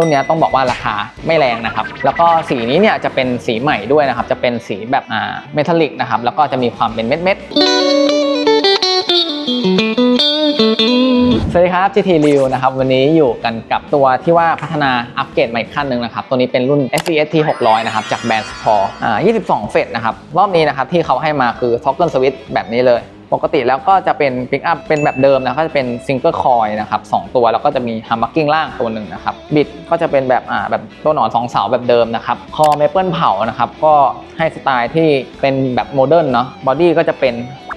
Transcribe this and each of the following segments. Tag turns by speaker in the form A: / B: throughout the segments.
A: รุ่นนี้ต้องบอกว่าราคาไม่แรงนะครับ แล้วก็สีนี้เนี่ยจะเป็นสีใหม่ด้วยนะครับ จะเป็นสีแบบอ่าเมทัลลิกนะครับ แล้วก็จะมีความเป็นเม็ดเม็ดสวัสดีครับ GT Review นะครับ วันนี้อยู่กันกับตัวที่ว่าพัฒนาอัปเกรดใหม่ขั้นหนึ่งนะครับ ตัวนี้เป็นรุ่น SCST 600 นะครับ จากแบรนด์ Sport อ่า22 เฟสนะครับ รอบนี้นะครับที่เขาให้มาคือ Toggle Switch แบบนี้เลย ปกติแล้วก็จะเป็นปิกอัพเป็นแบบเดิมนะก็จะเป็นซิงเกิลคอยนะครับสองตัวแล้วก็จะมีฮัมบักกิ้งล่างตัวหนึ่งนะครับบิดก็จะเป็นแบบอ่าแบบตัวหนอนสองเสาแบบเดิมนะครับคอเมเปิลเผานะครับก็ให้สไตล์ที่เป็นแบบโมเดิร์นเนาะบอดี้ก็จะเป็น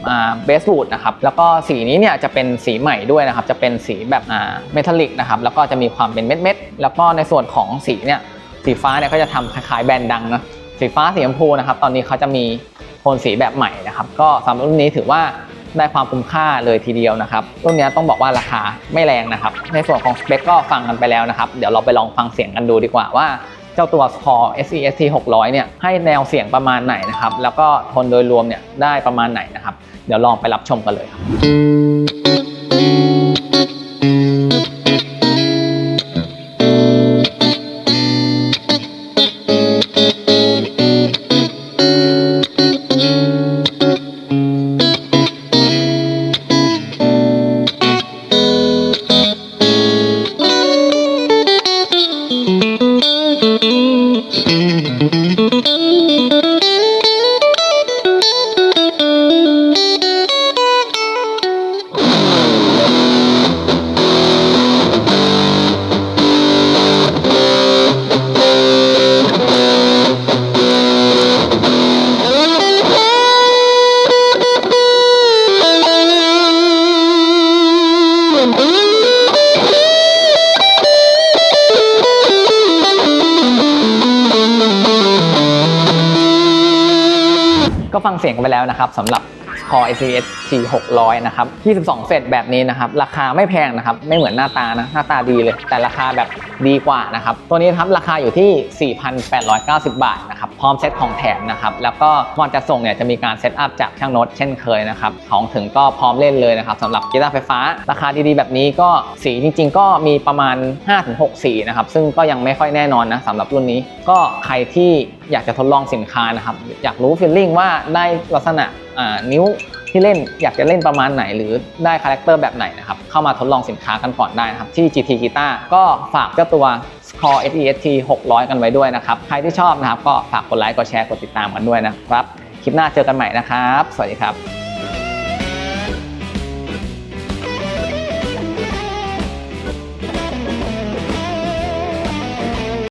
A: อ่าเบสบูดนะครับแล้วก็สีนี้เนี่ยจะเป็นสีใหม่ด้วยนะครับจะเป็นสีแบบอ่าเมทัลลิกนะครับแล้วก็จะมีความเป็นเม็ดเม็ดๆแล้วก็ในส่วนของสีเนี่ยสีฟ้าเนี่ยก็จะทำคล้ายๆแบรนด์ดังนะสีฟ้าสีชมพูนะครับตอนนี้เขาจะมี โทนสีแบบใหม่นะครับ ก็สำหรับรุ่นนี้ถือว่าได้ความคุ้มค่าเลยทีเดียวนะครับรุ่นนี้ต้องบอกว่าราคาไม่แรงนะครับ ในส่วนของสเปคก็ฟังกันไปแล้วนะครับ เดี๋ยวเราไปลองฟังเสียงกันดูดีกว่าว่าเจ้าตัว Core SEST 600 เนี่ยให้แนวเสียงประมาณไหนนะครับ แล้วก็ทนโดยรวมเนี่ยได้ประมาณไหนนะครับ เดี๋ยวลองไปรับชมกันเลยครับ Thank you. ก็ฟังเสียงกันไปแล้วนะครับสำหรับ Core SES G 600 นะครับ22เฟสแบบนี้นะครับ ราคาไม่แพงนะครับ ไม่เหมือนหน้าตานะ หน้าตาดีเลย แต่ราคาแบบดีกว่านะครับ ตัวนี้ครับราคาอยู่ที่ 4,890 บาทนะครับ พร้อมเซตของแถมนะครับแล้วก็ก่อนจะส่งเนี่ยจะมีการเซตอัพจากช่างโน้ตเช่นเคยนะครับของถึงก็พร้อมเล่นเลยนะครับสำหรับกีตาร์ไฟฟ้า ราคาดีๆ แบบนี้ก็สีจริง ๆ ก็มีประมาณ 5-6 สีนะครับซึ่งก็ยังไม่ค่อยแน่นอนนะสำหรับรุ่นนี้ ก็ใครที่อยากจะทดลองสินค้านะครับอยากรู้ฟีลลิ่งว่าได้ลักษณะนิ้ว ที่เล่นอยากจะเล่นประมาณไหน หรือได้คาแรคเตอร์แบบไหนนะครับ เข้ามาทดลองสินค้ากันก่อนได้นะครับ ที่ GT Guitar ก็ฝากเจ้าตัว Core SEST 600 กันไว้ด้วยนะครับ ใครที่ชอบนะครับ ก็ฝากกดไลค์กดแชร์กดติดตามกันด้วยนะครับ คลิปหน้าเจอกันใหม่นะครับ สวัสดีครับ